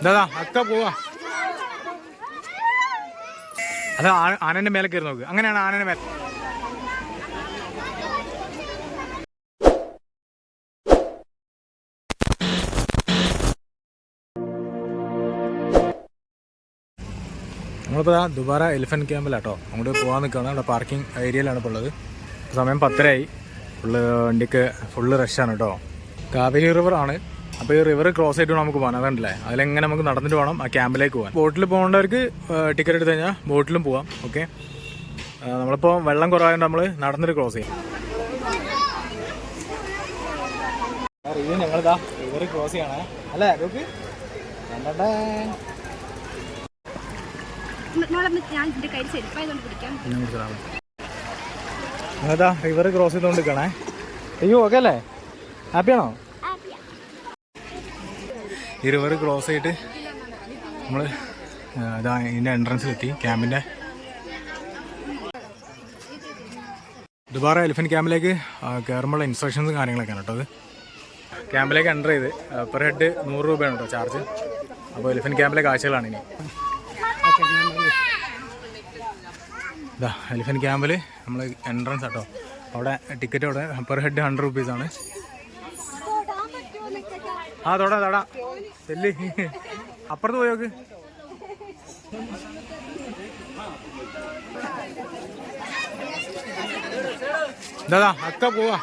ഇതാ അക്ക പോവാ. അത് ആനന്റെ മേലെ കയറി നോക്ക്. അങ്ങനെയാണ് ആനന്റെ മേലെ. നമ്മളിപ്പോൾ ദാ ദുബാര എലിഫന്റ് ക്യാമ്പിലാട്ടോ അങ്ങോട്ട് പോകാൻ നിൽക്കുകയാണ് അവിടെ പാർക്കിംഗ് ഏരിയയിലാണ് ഇപ്പോൾ ഉള്ളത്. സമയം പത്തരയായി. ഫുള്ള് വണ്ടിക്ക് ഫുള്ള് റഷാണ് കേട്ടോ കാവേരി റിവർ ആണ്. അപ്പോൾ ഈ റിവർ ക്രോസ് ആയിട്ട് നമുക്ക് പോകാൻ. അതുണ്ടല്ലേ അതിലെങ്ങനെ നമുക്ക് നടന്നിട്ട് വേണം ആ ക്യാമ്പിലേക്ക് പോകാൻ. ബോട്ടിൽ പോകേണ്ടവർക്ക് ടിക്കറ്റ് എടുത്ത് കഴിഞ്ഞാൽ ബോട്ടിലും പോവാം. ഓക്കെ നമ്മളിപ്പോൾ വെള്ളം കുറവായതുകൊണ്ട് നമ്മൾ നടന്നിട്ട് ക്രോസ് ചെയ്യും. റിവ്യൂ ഞങ്ങളിതാ റിവർ ക്രോസ് ചെയ്യണേ. അല്ലേ നോക്ക് കണ്ടേ അതാ റിവർ ക്രോസ് ചെയ്തോണ്ടിരിക്കണേ. അയ്യോ ഓക്കെ അല്ലേ? ഹാപ്പിയാണോ ഈ റിവർ ക്രോസ് ചെയ്തിട്ട് നമ്മൾ ഇതാ ഇതിന്റെ എൻട്രൻസിലെത്തി ക്യാമ്പിന്റെ ദുബാറ എലിഫന്റ് ക്യാമ്പിലേക്ക് കയറുമ്പോൾ ഇൻസ്ട്രക്ഷൻസും കാര്യങ്ങളൊക്കെയാണ് കേട്ടോ അത്. ക്യാമ്പിലേക്ക് എന്റർ ചെയ്ത് പെർ ഹെഡ് നൂറ് രൂപയാണ് കേട്ടോ ചാർജ് അപ്പോൾ എലിഫന്റ് ക്യാമ്പിലെ കാഴ്ചകളാണ് ഇനി. ഇതാ എലിഫന്റ് ക്യാമ്പിൽ നമ്മൾ എൻട്രൻസ് കേട്ടോ അവിടെ ടിക്കറ്റ് അവിടെ പെർ ഹെഡ് ഹൺഡ്രഡ് റുപ്പീസ് ആണ്. ആ തൊടാ തൊടാ. ചെല്ലി. അപ്പുറത്ത് പോയി നോക്ക്. ദാ അക്ക പോവാ.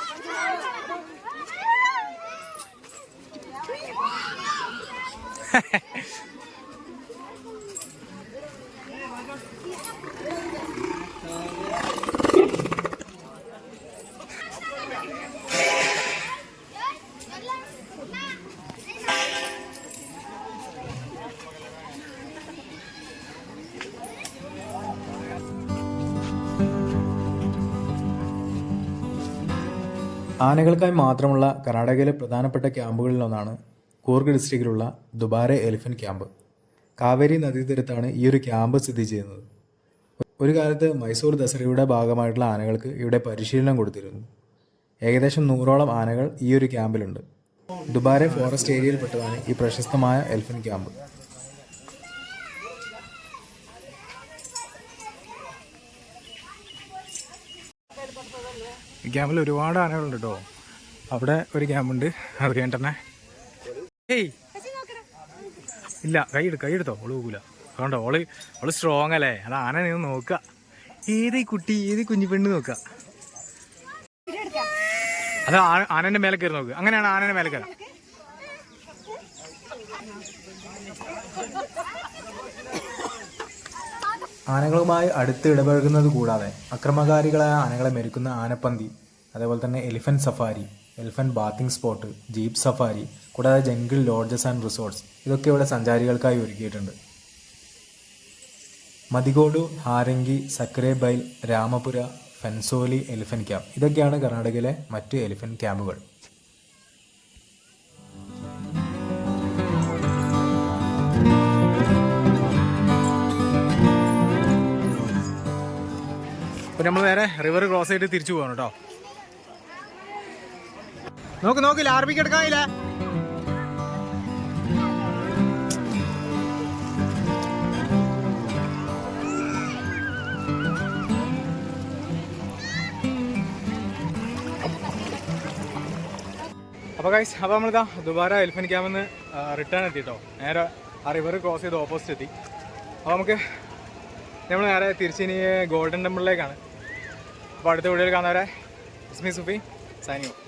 ആനകൾക്കായി മാത്രമുള്ള കർണാടകയിലെ പ്രധാനപ്പെട്ട ക്യാമ്പുകളിലൊന്നാണ് കൂർഗ് ഡിസ്ട്രിക്റ്റിലുള്ള ദുബാരെ എലിഫന്റ് ക്യാമ്പ്. കാവേരി നദീതീരത്താണ് ഈ ഒരു ക്യാമ്പ് സ്ഥിതി ചെയ്യുന്നത്. ഒരു കാലത്ത് മൈസൂർ ദസറയുടെ ഭാഗമായിട്ടുള്ള ആനകൾക്ക് ഇവിടെ പരിശീലനം കൊടുത്തിരുന്നു. ഏകദേശം നൂറോളം ആനകൾ ഈ ഒരു ക്യാമ്പിലുണ്ട്. ദുബാരെ ഫോറസ്റ്റ് ഏരിയയിൽപ്പെട്ടതാണ് ഈ പ്രശസ്തമായ എലിഫന്റ് ക്യാമ്പ്. ഈ ക്യാമ്പിൽ ഒരുപാട് ആനകളുണ്ട് കേട്ടോ അവിടെ ഒരു ക്യാമ്പുണ്ട് അത് കഴിഞ്ഞിട്ട് തന്നെ ഏയ് ഇല്ല കൈ എടു കൈ എടുത്തോ? ഓൾ പോകൂല. അതുകൊണ്ടോ ഓൾ ഓൾ സ്ട്രോങ് അല്ലേ? അത് ആന നീ നോക്കുക ഏത് കുട്ടി ഏത് കുഞ്ഞി പെണ്ണ് നോക്കുക അത് ആനന്റെ മേലെ കയറി നോക്കുക അങ്ങനെയാണ് ആനന്റെ മേലെ കയറാം ആനകളുമായി അടുത്ത് ഇടപഴകുന്നത് കൂടാതെ അക്രമകാരികളായ ആനകളെ മെരുക്കുന്ന ആനപ്പന്തി അതേപോലെ തന്നെ elephant safari elephant bathing spot jeep safari കൂടാതെ ജംഗിൾ ലോഡ്ജസ് ആൻഡ് റിസോർട്ട്സ് ഇതൊക്കെ ഇവിടെ സഞ്ചാരികൾക്കായി ഒരുക്കിയിട്ടുണ്ട്. മതികോടു ഹാരങ്കി സക്രേബൈൽ രാമപുര ഫെൻസോലി എലിഫന്റ് ക്യാമ്പ് ഇതൊക്കെയാണ് കർണാടകയിലെ മറ്റ് എലിഫന്റ് ക്യാമ്പുകൾ അപ്പൊ നമ്മൾ നേരെ റിവർ ക്രോസ് ചെയ്തിട്ട് തിരിച്ചു പോകണം കേട്ടോ നോക്ക് നോക്ക് ലാർബിക്ക് എടുക്കാനില്ല? അപ്പോൾ ഗൈസ് അപ്പോൾ നമ്മളിതാ ദുബാര എലിഫൻ ക്യാമ്പിൽ നിന്ന് റിട്ടേൺ എത്തി കേട്ടോ നേരെ ആ റിവർ ക്രോസ് ചെയ്ത് ഓപ്പോസിറ്റ് എത്തി. അപ്പോൾ നമുക്ക് നമ്മൾ നേരെ തിരിച്ചിനി ഗോൾഡൻ ടെമ്പിളിലേക്കാണ് वाढते वडील गाणार आहे. मी सुफी सायनिंग